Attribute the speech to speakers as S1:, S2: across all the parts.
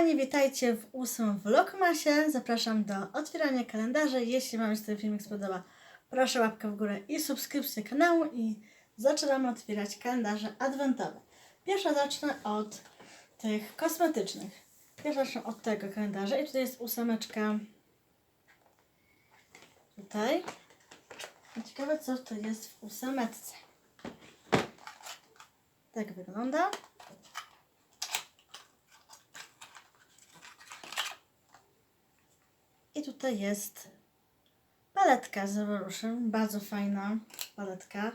S1: kochani, witajcie w ósmym vlogmasie. Zapraszam do otwierania kalendarzy. Jeśli Wam się ten filmik spodoba, proszę łapkę w górę i subskrypcję kanału i zaczynamy otwierać kalendarze adwentowe. Pierwsza zacznę od tych kosmetycznych. Pierwsza zacznę od tego kalendarza i tutaj jest ósemeczka. Tutaj. Ciekawe co to jest w ósemeczce. Tak wygląda. I tutaj jest paletka z Revolution. Bardzo fajna paletka.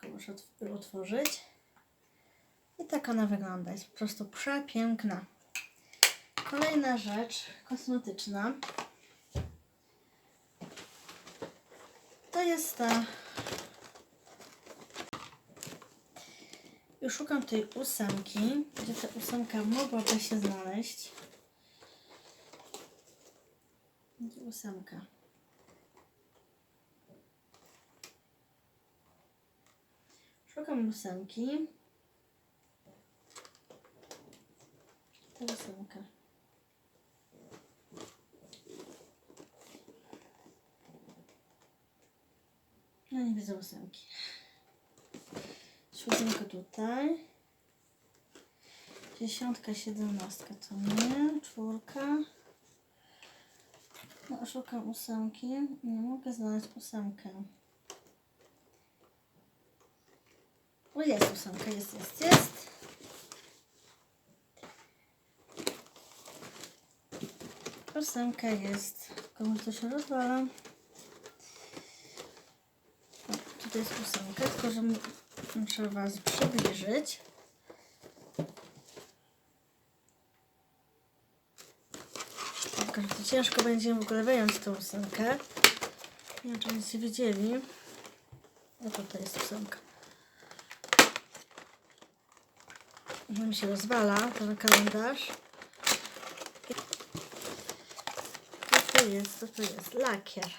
S1: Tylko Muszę otw- otworzyć. I tak ona wygląda. Jest po prostu przepiękna. Kolejna rzecz kosmetyczna. To jest ta. Już szukam tej ósemki. Gdzie ta ósemka mogłaby się znaleźć? Gdzie ósemka? Szukam ósemki. Ta ósemka. No nie widzę ósemki. Siódemka tutaj. Dziesiątka, siedemnastka to nie. Czwórka. No, szukam ósemki. Nie mogę znaleźć ósemkę. O, jest ósemka, jest, jest, jest. Ósemka jest. Komu to się rozwala? O, tutaj jest ósemka, tylko że mu- muszę Was przybliżyć. Że to ciężko będzie w ogóle wyjąć tą ósemkę. Nie wiem, czy będziecie widzieli. No tutaj jest ósemka. No mi się rozwala ten kalendarz. Co to jest? Co to jest? Lakier.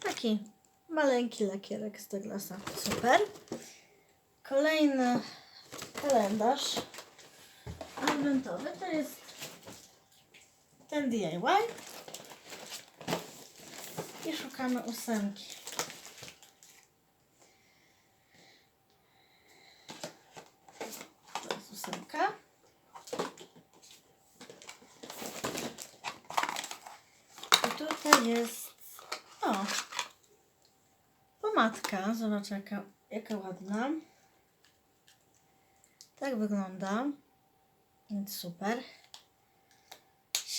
S1: Taki maleńki lakierek z Douglasa. Super. Kolejny kalendarz adwentowy to jest ten DIY. I szukamy ósemki. Tutaj jest o pomadka. Zobacz jaka, jaka ładna. Tak wygląda. Więc super.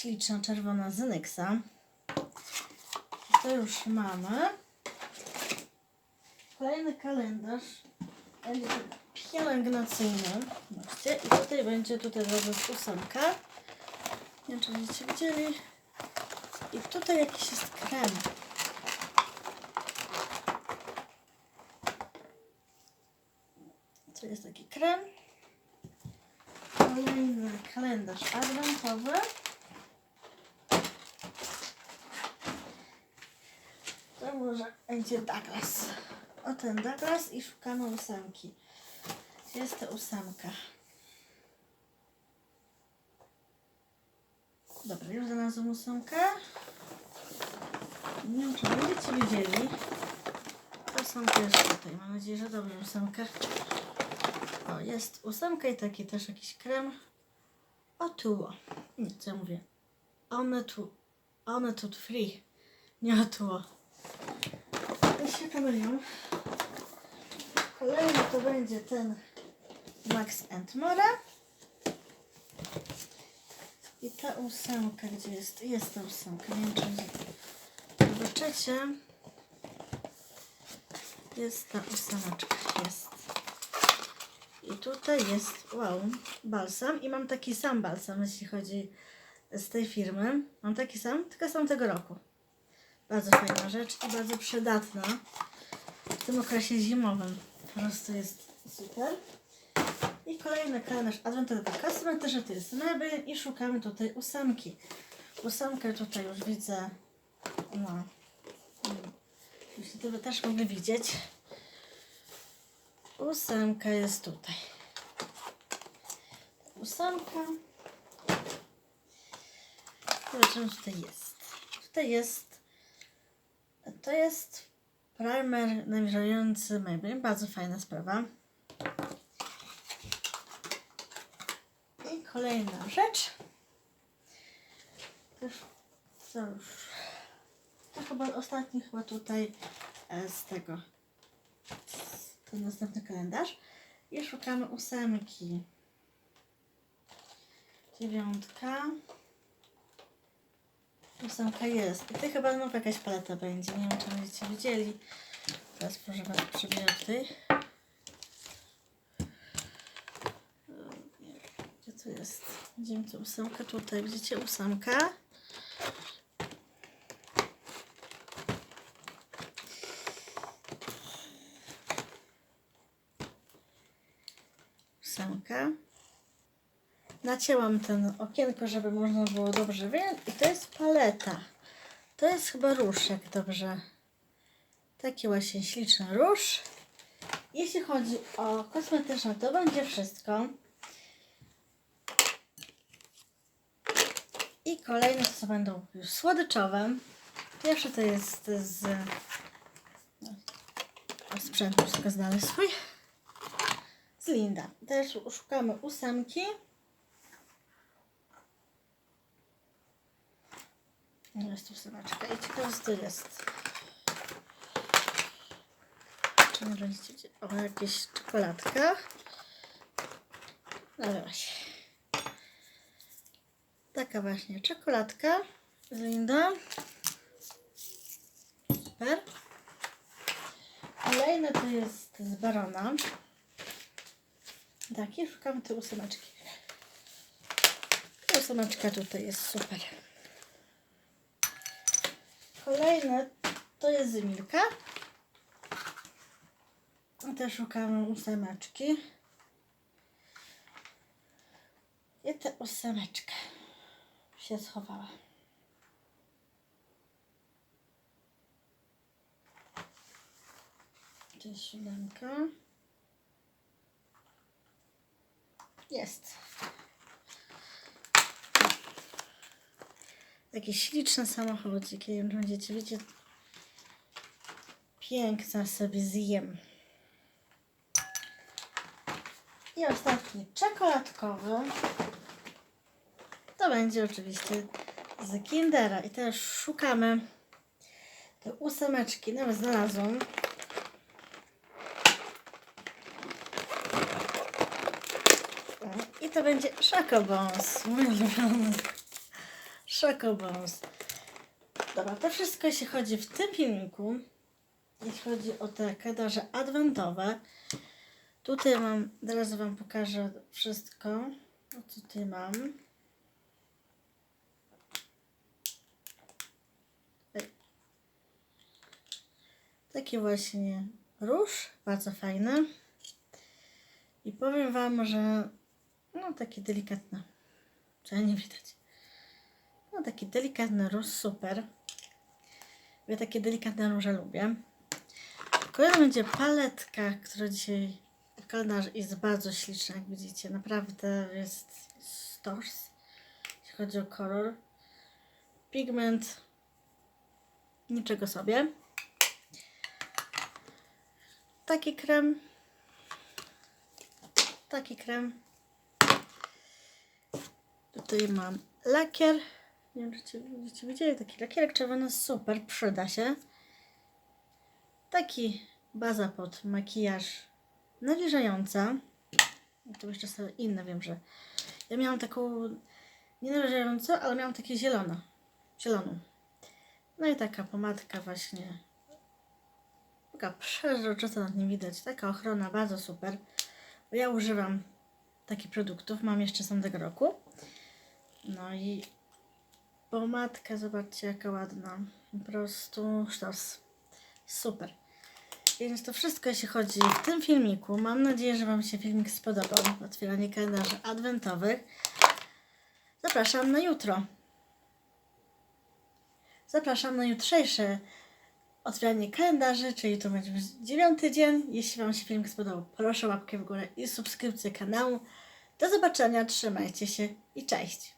S1: Śliczna czerwona z. To już mamy. Kolejny kalendarz będzie pielęgnacyjny. Zobaczcie. I tutaj będzie tutaj zaraz ósemka. Nie wiem, czy będziecie widzieli. I tutaj jakiś jest krem. To jest taki krem. Kolejny kalendarz adwentowy. To może będzie Douglas. O ten Douglas i szukamy ósemki. Gdzie jest ta ósemka? Dobra, już znalazłam ósemkę. Nie wiem, czy będziecie widzieli. Ósemka jest tutaj. Mam nadzieję, że dobrze ósemka. O, jest ósemka i taki też jakiś krem. O tuło. Nie, co ja mówię? One tu. One tu free. Nie o tuło. Ja się kamelią. Kolejny to będzie ten Max More. I ta ósemka, gdzie jest? Jest ta ósemka. Nie wiem, czy zobaczycie. Jest ta ósemeczka. Jest. I tutaj jest, wow, balsam. I mam taki sam balsam, jeśli chodzi z tej firmy. Mam taki sam, tylko sam tego roku. Bardzo fajna rzecz i bardzo przydatna w tym okresie zimowym. Po prostu jest super. I kolejny kalendarz adwentowy kosmetyczny to jest mebel i szukamy tutaj ósemki. Ósemkę tutaj już widzę, no, jeśli to wy też mogli widzieć. Ósemka jest tutaj. ósemka. Zobaczymy, co tutaj jest. Tutaj jest, to jest primer nawilżający Maybelline, bardzo fajna sprawa. I kolejna rzecz. Co już, to chyba ostatni chyba tutaj e, z tego, ten następny kalendarz. I szukamy ósemki. Dziewiątka. Ósemka jest. I to chyba znów jakaś paleta będzie. Nie wiem, czy będziecie widzieli. Teraz proszę Was tutaj. Gdzie tu jest? Gdzie tu ósemka? Tutaj widzicie. Ósemka. Nacięłam ten okienko, żeby można było dobrze wyjąć. I to jest paleta. To jest chyba róż, jak dobrze. Taki właśnie śliczny róż. Jeśli chodzi o kosmetyczne, to będzie wszystko. I kolejne to będą już słodyczowe. Pierwsze to jest z no, sprzętu, wszystko znaleźć swój. Z Linda. Też szukamy ósemki. No Jest ósemeczka i co to jest. Czy może o jakieś czekoladka? No właśnie. Taka właśnie czekoladka z Linda. Super. Kolejne to jest z Barona. Takie, szukamy te ósemeczki. Ósemeczka tutaj jest super. Kolejne to jest z Milka. Też szukamy ósemeczki. I ta ósemeczka się schowała. To jest siódemka. Jest. Taki śliczny samochodzik. Nie będziecie widzieć. Piękna sobie zjem. I ostatni czekoladkowy. To będzie oczywiście z Kindera. I teraz szukamy te ósemeczki. Nawet znalazłam. I to będzie Szakobons. Mój. Szakobons. Dobra, to wszystko jeśli chodzi w tym filmiku. Jeśli chodzi o te kalendarze adwentowe. Tutaj mam, teraz Wam pokażę wszystko. Co tutaj mam. Taki właśnie róż, bardzo fajny. I powiem Wam, że no taki delikatny, co nie widać. No taki delikatny róż, super. Ja takie delikatne róże lubię. Kolejna będzie paletka, która dzisiaj w kalendarzu jest bardzo śliczna, jak widzicie. Naprawdę jest stors, jeśli chodzi o kolor. Pigment niczego sobie. Taki krem. Taki krem. Tutaj mam lakier. Nie wiem, czy ci- będziecie widzieli. Taki lakierek czerwony, super, przyda się. Taki baza pod makijaż nawilżająca. To jeszcze są inne, wiem, że ja miałam taką nie ale miałam takie zielone, zieloną. No i taka pomadka właśnie, taka przezroczysta nad nim widać, taka ochrona, bardzo super. Ja używam takich produktów, mam jeszcze z tamtego roku. No i pomadka, zobaczcie jaka ładna, po prostu sztos, super. Więc to wszystko, jeśli chodzi w tym filmiku. Mam nadzieję, że Wam się filmik spodobał. Otwieranie kalendarzy adwentowych. Zapraszam na jutro. Zapraszam na jutrzejsze otwieranie kalendarzy, czyli to będzie dziewiąty dzień. Jeśli Wam się filmik spodobał, proszę łapkę w górę i subskrypcję kanału. Do zobaczenia, trzymajcie się i cześć.